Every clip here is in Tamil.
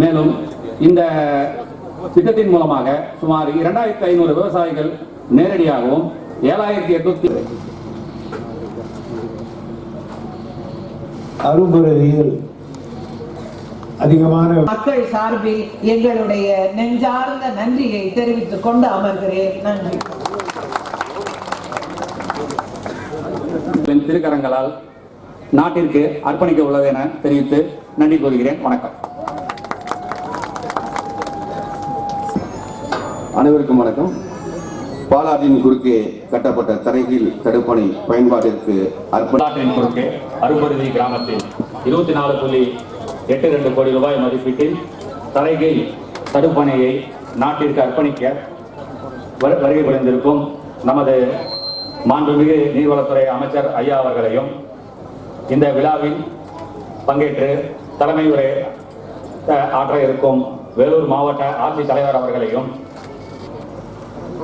மேலும் இந்த திட்டத்தின் மூலமாக சுமார் இரண்டாயிரத்தி ஐநூறு விவசாயிகள் நேரடியாகவும் ஏழாயிரத்தி எட்நூத்தி அரும்புறவியில் அதிகமான மக்கள் சார்பில் எங்களுடைய நெஞ்சார்ந்த நன்றியை தெரிவித்துக் கொண்டு அமர்கிறேன். நன்றி. என் திருக்கரங்களால் நாட்டிற்கு அர்ப்பணிக்க உள்ளது என தெரிவித்து நன்றி கூறுகிறேன். வணக்கம். அனைவருக்கும் வணக்கம். பாலாற்றின் குறுக்கே கட்டப்பட்ட தரைகீழ் தடுப்பணை பயன்பாட்டிற்கு அர்ப்பணி குறுக்கே அரும்பருதி கிராமத்தில் இருபத்தி நாலு புள்ளி எட்டு ரெண்டு கோடி ரூபாய் மதிப்பீட்டில் தரைகீழ் தடுப்பணையை நாட்டிற்கு அர்ப்பணிக்க வருகை புரிந்திருக்கும் நமது மாண்புமிகு நீர்வளத்துறை அமைச்சர் ஐயா அவர்களையும் இந்த விழாவில் பங்கேற்று தலைமை உரை ஆற்ற இருக்கும் வேலூர் மாவட்ட ஆட்சித் தலைவர் அவர்களையும்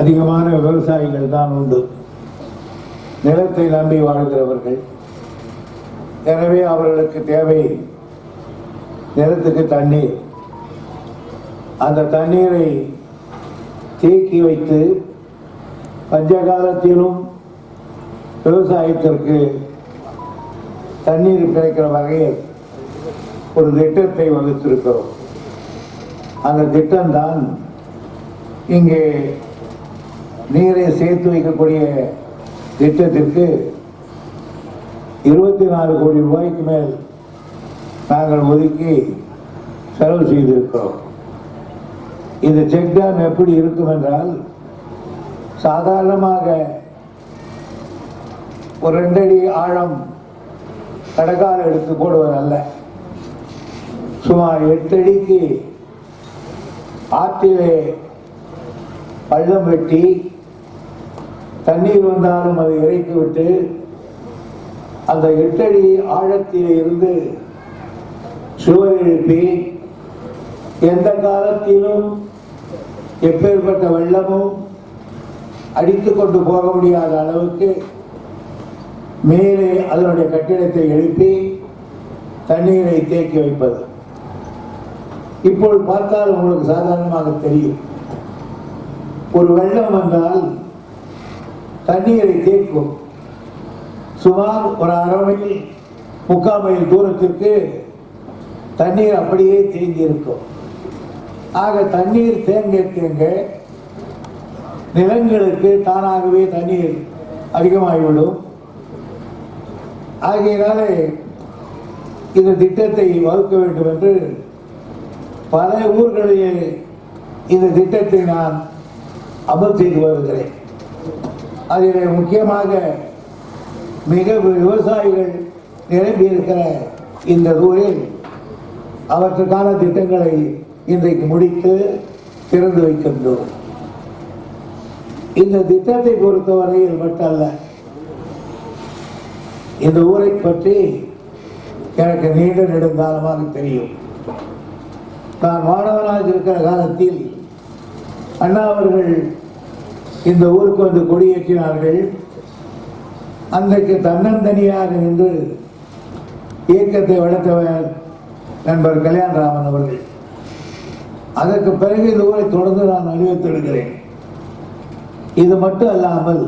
அதிகமான விவசாயிகள் தான் உண்டு. நிலத்தை நம்பி வாழ்கிறவர்கள். எனவே அவர்களுக்கு தேவை நிலத்துக்கு தண்ணீர். அந்த தண்ணீரை தேக்கி வைத்து பஞ்சகாலத்திலும் விவசாயத்திற்கு தண்ணீர் கிடைக்கிற வகையில் ஒரு திட்டத்தை வகுத்திருக்கிறோம். அந்த திட்டம்தான் இங்கே நீரை சேர்த்து வைக்கக்கூடிய திட்டத்திற்கு இருபத்தி நாலு கோடி ரூபாய்க்கு மேல் நாங்கள் ஒதுக்கி செலவு செய்திருக்கிறோம். இந்த செக் டேம் எப்படி இருக்கும் என்றால் சாதாரணமாக ஒரு ரெண்டடி ஆழம் கடக்கால் எடுத்து போடுவதல்ல சுமார் எட்டடிக்கு ஆற்றிலே பள்ளம் வெட்டி தண்ணீர் வந்தாலும் அதை இறைத்துவிட்டு அந்த எட்டடி ஆழத்திலே இருந்து சுவர் எழுப்பி எந்த காலத்திலும் எப்பேற்பட்ட வெள்ளமும் அடித்து கொண்டு போக முடியாத அளவுக்கு மேலே அதனுடைய கட்டிடத்தை எழுப்பி தண்ணீரை தேக்கி வைப்பது. இப்போது பார்த்தால் உங்களுக்கு சாதாரணமாக தெரியும். ஒரு வெள்ளம் வந்தால் தண்ணீரை தேக்கும் சுமார் ஒரு அரை மைல் முக்கால் மைல் தூரத்திற்கு தண்ணீர் அப்படியே தேங்கி இருக்கும் ஆக தண்ணீர் தேங்க தேங்க நிலங்களுக்கு தானாகவே தண்ணீர் அதிகமாகிவிடும். ஆகையினாலே இந்த திட்டத்தை வகுக்க வேண்டும் என்று பல ஊர்களிலே இந்த திட்டத்தை நான் அமல் செய்து வருகிறேன். அதில் முக்கியமாக மிக விவசாயிகள் நிரம்பி இருக்கிற இந்த ஊரில் அவற்றுக்கான திட்டங்களை இன்றைக்கு முடித்து திறந்து வைக்கின்றோம். இந்த திட்டத்தை பொறுத்தவரையில் மட்டுமல்ல இந்த ஊரை பற்றி எனக்கு நீண்ட நெடுங்காலமாக தெரியும். நான் மாணவனாக இருக்கிற காலத்தில் அண்ணா அவர்கள் இந்த ஊருக்கு வந்து கொடியேற்றினார்கள். அன்றைக்கு தன்னந்தனியாக நின்று இயக்கத்தை வளர்த்தவர் நண்பர் கல்யாணராமன் அவர்கள். அதற்கு பிறகு இந்த ஊரை தொடர்ந்து நான் அறிவித்திருக்கிறேன் இது மட்டும் அல்லாமல்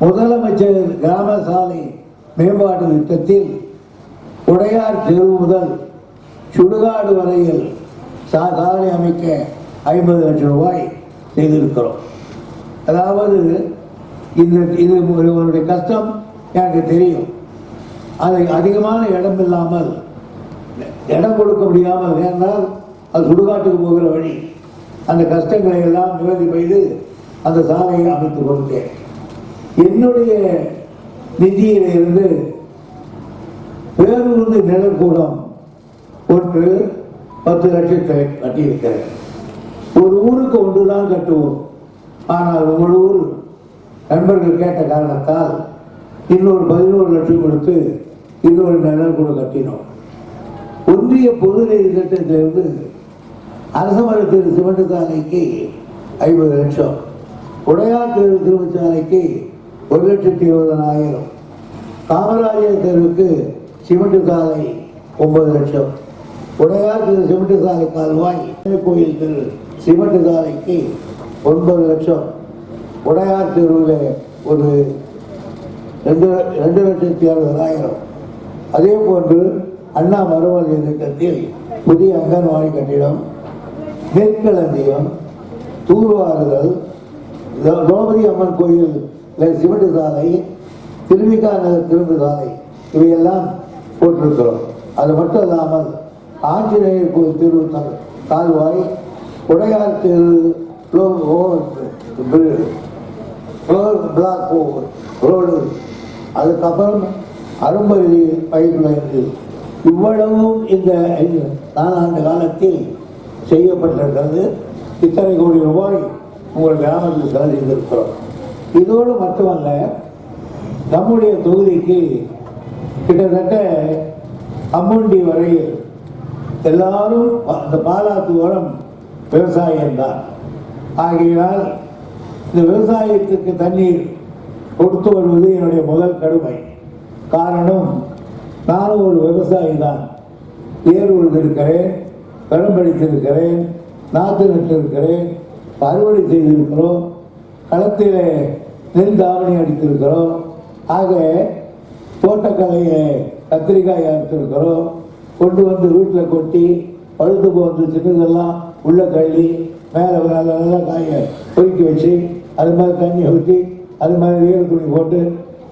முதலமைச்சர் கிராம சாலை மேம்பாட்டு திட்டத்தில் உடையார் தெரு முதல் சுடுகாடு வரையில் சாலை அமைக்க ஐம்பது லட்சம் ரூபாய் செய்திருக்கிறோம். அதாவது இந்த இது ஒருவருடைய கஷ்டம் எனக்கு தெரியும். அதை அதிகமான இடம் இல்லாமல் இடம் கொடுக்க முடியாமல் ஏனால் அது சுடுகாட்டுக்கு போகிற வழி. அந்த கஷ்டங்களை எல்லாம் நிவர்த்தி செய்து அந்த சாலையை அமைத்து கொடுத்தேன் என்னுடைய நிதியிலிருந்து பேருந்து நிழற்கூடம் ஒன்று பத்து லட்சத்தை கட்டியிருக்கிறேன். ஒரு ஊருக்கு ஒன்று தான் கட்டுவோம். ஆனால் உங்கள் ஊர் நண்பர்கள் கேட்ட காரணத்தால் இன்னொரு பதினோரு லட்சம் கொடுத்து இன்னொரு நிழல் கூட கட்டினோம். ஒன்றிய பொது நிதி திட்டத்திலிருந்து அரச மரத்திற்கு சிமெண்ட் சாலைக்கு ஐம்பது லட்சம் உடையார் தெரு திரும்ப சாலைக்கு ஒரு லட்சத்தி இருபதனாயிரம் காமராஜர் தெருவுக்கு சிமெண்ட் சாலை ஒன்பது லட்சம் உடையார் தெரு சிமெண்ட் சாலை கால்வாய் கோயில் தெரு சிமெண்ட் சாலைக்கு ஒன்பது லட்சம். உடையார் தெருவில் ஒரு ரெண்டு ரெண்டு லட்சத்தி அறுபதாயிரம். அதே போன்று அண்ணா மறுமலை திட்டத்தில் புதிய அங்கன்வாடி கட்டிடம் நெற்களஞ்சியம் தூர்வாறுதல் திரௌ- திரௌபதி அம்மன் கோயில் சிமெண்ட் சாலை திருவிகா நகர் திரும்ப சாலை இவையெல்லாம் போட்டிருக்கிறோம். அது மட்டும் இல்லாமல் ஆஞ்சநேயர் கோயில் திரு கால்வாய் உடையார் தெரு flyover bridge floor block over road அதுக்கப்புறம் அரும்பருதி பைப் லைன்கள் இவ்வளவும் இந்த நாலாண்டு காலத்தில் செய்யப்பட்டிருக்கிறது. இத்தனை கோடி ரூபாய் உங்கள் கிராமத்தில் செலவழித்திருக்கிறோம் இதோடு மட்டுமல்ல நம்முடைய தொகுதிக்கு கிட்டத்தட்ட அம்முண்டி வரையில் எல்லாரும் அந்த பாலாத்துவரம் விவசாயம்தான் ஆகையினால் இந்த விவசாயத்துக்கு தண்ணீர் கொடுத்து வருவது என்னுடைய முதல் கடுமை. காரணம் நானும் ஒரு விவசாயி தான் ஏர் உழுதிருக்கிறேன் களம் படித்திருக்கிறேன் நாற்று நட்டிருக்கிறேன் அறுவடை செய்திருக்கிறோம் களத்தில் நெல் தாவணி அடித்திருக்கிறோம் ஆக தோட்டக்கலையை கத்திரிக்காய் அறுத்திருக்கிறோம் கொண்டு வந்து வீட்டில் கொட்டி பழுத்து போந்து சின்னதெல்லாம் உள்ள கள்ளி மேலே ஒரு நல்ல நல்லா காயை பொறுக்கி வச்சு அது மாதிரி தண்ணி ஊற்றி அது மாதிரி ஈர துணி போட்டு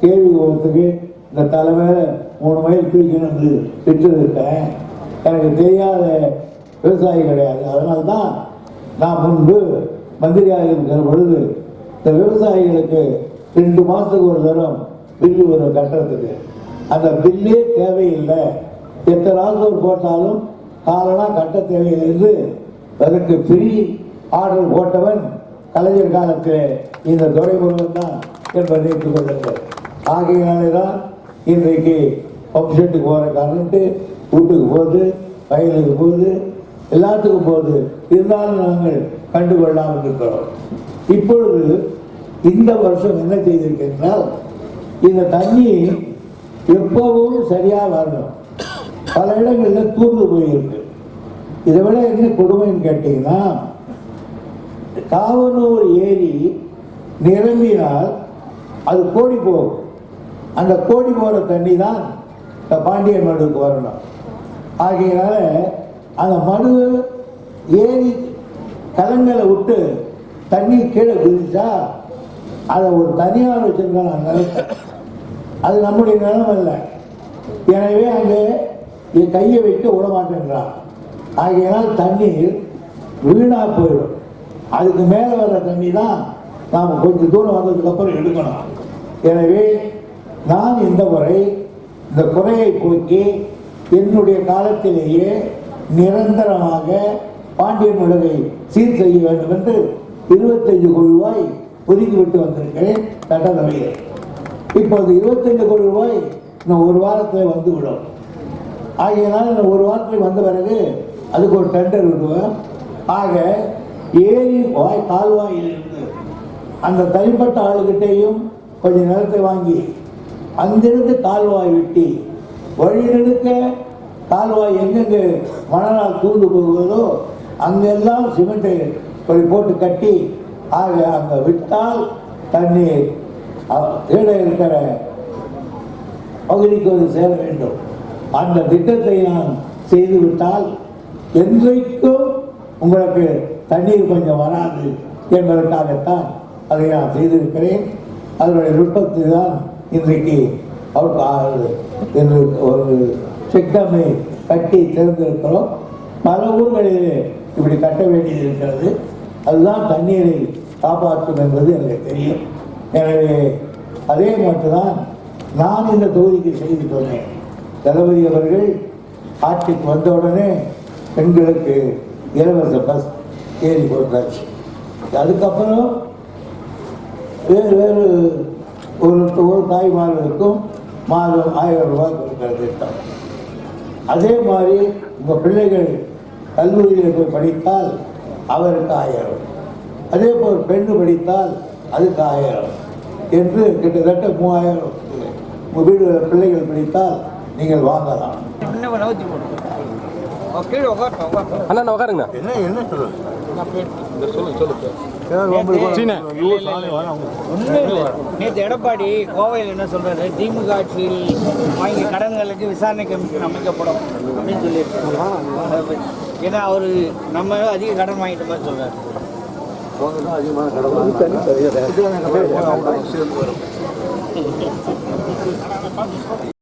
கேள்வி போகிறதுக்கு இந்த தலை மேலே மூணு மைல் தூக்கின்னு விட்டுருக்கேன் எனக்கு தெரியாத விவசாயி கிடையாது. அதனால தான் நான் முன்பு மந்திரியாக இருக்கிற பொழுது இந்த விவசாயிகளுக்கு ரெண்டு மாதத்துக்கு ஒரு தரம் பில்லு வரும் கட்டுறதுக்கு. அந்த பில்லே தேவையில்லை. எத்தனை நாள் போட்டாலும் காரணம் கட்ட தேவையில்லை என்று அதற்கு ஃப்ரீ ஆர்டர் போட்டவன் கலைஞர் காலத்தில் இந்த துறைமுருகன் தான் என்பதை ஏற்றுக்கொள்ளுங்கள் ஆகையினாலே தான் இன்றைக்கு பம்ப் செட்டுக்கு போகிற காரணத்து வீட்டுக்கு போகுது வயலுக்கு போகுது எல்லாத்துக்கும் போகுது. இருந்தாலும் நாங்கள் கண்டுகொள்ளாமல் இருக்கிறோம். இப்பொழுது இந்த வருஷம் என்ன செய்திருக்கின்றால் இந்த தண்ணி எப்பவும் சரியாக வரணும். பல இடங்களில் தூர்ந்து போயிருக்கு. இதை விட என்ன கொடுமைன்னு கேட்டிங்கன்னா காவனூர் ஏரி நிரம்பினால் அது கோடி போகும். அந்த கோடி போகிற தண்ணி தான் இந்த பாண்டியன் மடுவுக்கு வரணும். ஆகையினால அந்த மடு ஏரி கலங்களை விட்டு தண்ணி கீழே குதிச்சா அதை ஒரு தனியார் வச்சிருக்காங்க அந்த அது நம்முடைய நிலம் அல்ல எனவே அங்கே என் கையை வைக்க விட மாட்டேன்றான் ஆகையினால் தண்ணீர் வீணாக போயிடும். அதுக்கு மேலே வர தண்ணி தான் நாம் கொஞ்சம் தூரம் வந்ததுக்கப்புறம் எடுக்கணும். எனவே நான் இந்த முறை இந்த குறையை போக்கி என்னுடைய காலத்திலேயே நிரந்தரமாக பாண்டியன் உலகை சீர் செய்ய வேண்டும் என்று இருபத்தைந்து குழுவாய் ஒதுக்கிவிட்டு வந்திருக்கிறேன் சட்டசபையில். இப்போது இருபத்தைந்து கோடி ரூபாய் இன்னும் ஒரு வாரத்தில் வந்துவிடும். ஆகையினால் இந்த ஒரு வாரத்தில் வந்த பிறகு அதுக்கு ஒரு டெண்டர் விடுவேன் ஆக ஏரி வாய் கால்வாயிலிருந்து அந்த தனிப்பட்ட ஆளுகிட்டேயும் கொஞ்சம் நிலத்தை வாங்கி அங்கிருந்து கால்வாய் வெட்டி வழி கால்வாய் எங்கெங்கு மணலால் தூண்டு போகுதோ அங்கெல்லாம் சிமெண்ட்டை போய் போட்டு கட்டி ஆக அங்கே விட்டால் தண்ணீர் கீழே இருக்கிற பகுதிக்கு வந்து சேர வேண்டும். அந்த திட்டத்தை நான் செய்துவிட்டால் என்றைக்கும் உங்களுக்கு தண்ணீர் கொஞ்சம் வராது என்பதற்காகத்தான் அதை நான் செய்திருக்கிறேன். அதனுடைய நுட்பத்தை தான் இன்றைக்கு அவுட் ஆகிறது என்று ஒரு சிக்கமை கட்டி திறந்திருக்கிறோம். பல ஊர்களிலே இப்படி கட்ட வேண்டியது இருக்கிறது. அதுதான் தண்ணீரை காப்பாற்றும் என்பது எனக்கு தெரியும். எனவே அதே மட்டும்தான் நான் இந்த தொகுதிக்கு செய்து சொன்னேன் தளபதி அவர்கள் ஆட்சிக்கு வந்தவுடனே பெண்களுக்கு இலவச பஸ் ஏறி போட்டாச்சு அதுக்கப்புறம் வேறு வேறு ஒரு ஒரு தாய்மார்களுக்கும் மாதம் ஆயிரம் ரூபாய் கொடுக்கிற திட்டம் அதே மாதிரி உங்கள் பிள்ளைகள் கல்லூரியில் போய் படித்தால் அவருக்கு ஆயிரம். அதே போல் பெண்ணு படித்தால் அதுக்கு ஆயிரம் என்று கிட்டத்தட்ட மூவாயிரம் உங்கள் வீடு பிள்ளைகள் படித்தால் நீங்கள் வாங்கலாம். அண்ணா உட்காருங்க என்ன என்ன சொல்லுங்க நேற்று எடப்பாடி கோவையில் என்ன சொல்றாரு? திமுக ஆட்சியில் வாங்கிய கடன்களுக்கு விசாரணை கமிஷன் அமைக்கப்படும் அப்படின்னு சொல்லியிருக்காங்க ஏன்னா அவர் நம்ம அதிக கடன் வாங்கிட்ட மாதிரி சொல்றாரு. அதிகமான கடவுள்